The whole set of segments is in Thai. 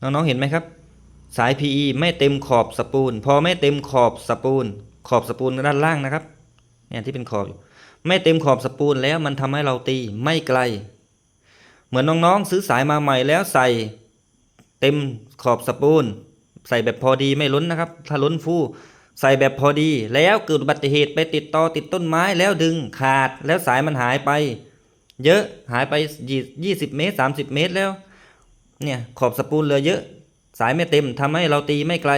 น้องๆเห็นไหมครับ สาย PE ไม่เต็มขอบสปูล พอไม่เต็มขอบสปูล ขอบสปูลด้านล่างนะครับเนี่ยที่เป็นขอบอยู่ไม่เต็มขอบสปูลแล้วมันทำให้เราตีไม่ไกล เหมือนน้องๆซื้อสายมาใหม่แล้วใส่เต็มขอบสปูล ใส่แบบพอดีไม่ล้นนะครับ ถ้าล้นฟู่ใส่แบบพอดี แล้วเกิดอุบัติเหตุไปติดต่อติดต้นไม้แล้วดึงขาดแล้วสายมันหายไป เยอะหายไปยี่สิบเมตรสามสิบเมตรแล้ว เนี่ยขอบสปูลเหลือเยอะ สายไม่เต็มทำให้เราตีไม่ไกล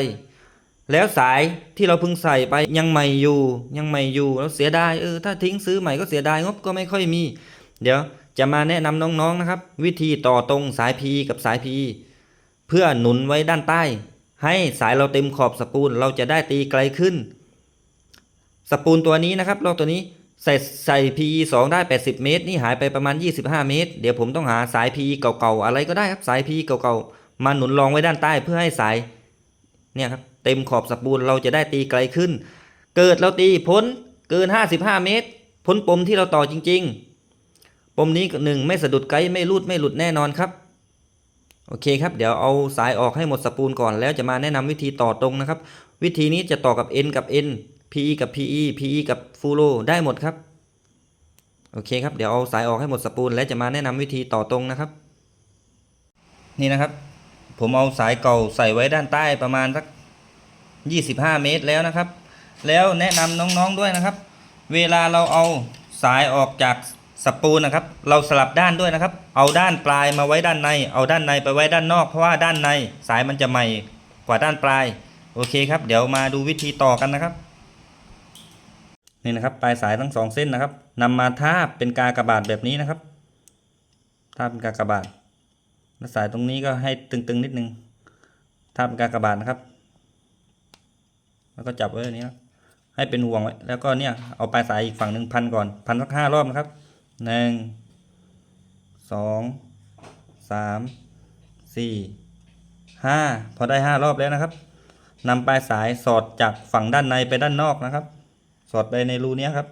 แล้วสายที่เราเพิ่งใส่ไปยังใหม่อยู่ ยังใหม่อยู่แล้วเสียดายเออถ้าทิ้งซื้อใหม่ก็เสียดายงบก็ไม่ค่อยมี เดี๋ยวจะมาแนะนำน้องๆนะครับ วิธีต่อตรงสาย PE กับสาย PE เพื่อหนุนไว้ด้านใต้ ให้สายเราเต็มขอบสปูลเราจะได้ตีไกลขึ้น สปูลตัวนี้นะครับลอกตัวนี้ ใส่ใส่ PE 2 ได้ 80 เมตร นี่หายไปประมาณ 25 เมตร เดี๋ยวผมต้องหาสาย PE เก่าๆ อะไรก็ได้ครับสาย PE เก่าๆ มาหนุนรองไว้ด้านใต้เพื่อให้สายเนี่ยครับเต็มขอบสปูลเราจะได้ตีไกลขึ้น เกิดเราตีพ้นเกิน 55 เมตร พ้นปมที่เราต่อจริง ๆ ปมนี้หนึ่งไม่สะดุดไกด์ไม่รูดไม่หลุดแน่นอนครับโอเคครับเดี๋ยวเอาสายออกให้หมดสปูลก่อนแล้วจะมาแนะนำวิธีต่อตรงนะครับ วิธีนี้จะต่อกับ N กับ N PE กับ PE PE กับฟูโรได้หมดครับ โอเคครับ เดี๋ยวเอาสายออกให้หมดสปูล แล้วจะมาแนะนำวิธีต่อตรงนะครับ นี่นะครับ ผมเอาสายเก่าใส่ไว้ด้านใต้ประมาณสัก 25 เมตรแล้วนะครับ แล้วแนะนำน้องๆด้วยนะครับ เวลาเราเอาสายออกจากสปูลนะครับ เราสลับด้านด้วยนะครับ เอาด้านปลายมาไว้ด้านใน เอาด้านในไปไว้ด้านนอก เพราะว่าด้านในสายมันจะใหม่กว่าด้านปลาย โอเคครับ เดี๋ยวมาดูวิธีต่อกันนะครับ นี่นะครับปลายสายทั้งสองเส้นนะครับนำมาทาบเป็นกากระบาทแบบนี้นะครับทาบเป็นกากระบาทแล้วสายตรงนี้ก็ให้ตึงๆนิดนึงทาบเป็นกากระบาทนะครับ แล้วก็จับไว้แบบนี้นะให้เป็นห่วงไว้แล้วก็เนี่ยเอาปลายสายอีกฝั่งหนึ่งพันก่อนพันสักห้ารอบนะครับหนึ่งสองสามสี่ห้าพอได้ห้ารอบแล้วนะครับนำปลายสายสอดจากฝั่งด้านในไปด้านนอกนะครับ สอดไปในรูเนี้ยครับ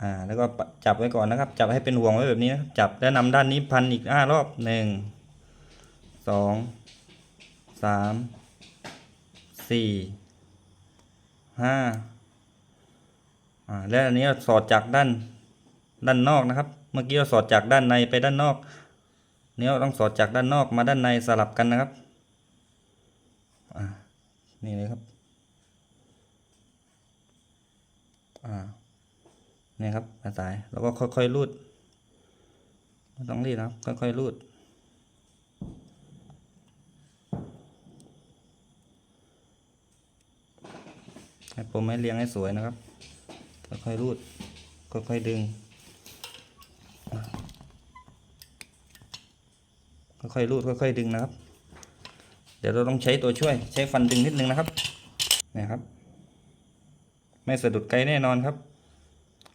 อ่า แล้วก็จับไว้ก่อนนะครับ จับให้เป็นห่วงไว้แบบนี้นะครับ จับแล้วนำด้านนี้พันอีกห้ารอบหนึ่ง สอง สาม สี่ ห้า อ่า และอันนี้สอดจากด้าน ด้านนอกนะครับ เมื่อกี้เราสอดจากด้านในไปด้านนอกเนี้เราต้องสอดจากด้านนอกมาด้านในสลับกันนะครับ อ่า นี่เลยครับ อ่านี่ครับปลาสายแล้วก็ค่อยๆรูดไม่ต้องรีบนะครับ ค่อยๆรูด ให้ผมให้เรียงให้สวยนะครับ ค่อยๆรูด ค่อยๆดึง ค่อยๆรูด ค่อยๆดึงนะครับ เดี๋ยวเราต้องใช้ตัวช่วย ใช้ฟันดึงนิดนึงนะครับนี่ครับ ไม่สะดุดไกลแน่นอนครับ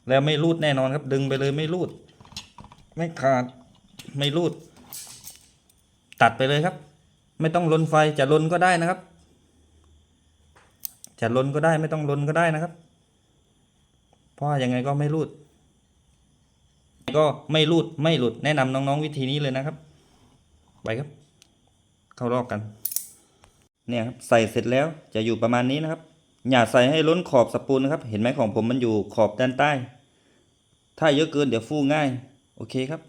แล้วไม่รูดแน่นอนครับ ดึงไปเลยไม่รูด ไม่ขาดไม่รูด ตัดไปเลยครับ ไม่ต้องลนไฟจะลนก็ได้นะครับ จะลนก็ได้ไม่ต้องลนก็ได้นะครับเพราะยังไงก็ไม่รูด ก็ไม่รูดไม่หลุดแนะนำน้องๆวิธีนี้เลยนะครับ ไปครับ เข้ารอบกัน เนี่ยครับใส่เสร็จแล้วจะอยู่ประมาณนี้นะครับ อย่าใส่ให้ล้นขอบสปูนนะครับ เห็นไหมของผมมันอยู่ขอบด้านใต้ ถ้าเยอะเกินเดี๋ยวฟูง่าย โอเคครับ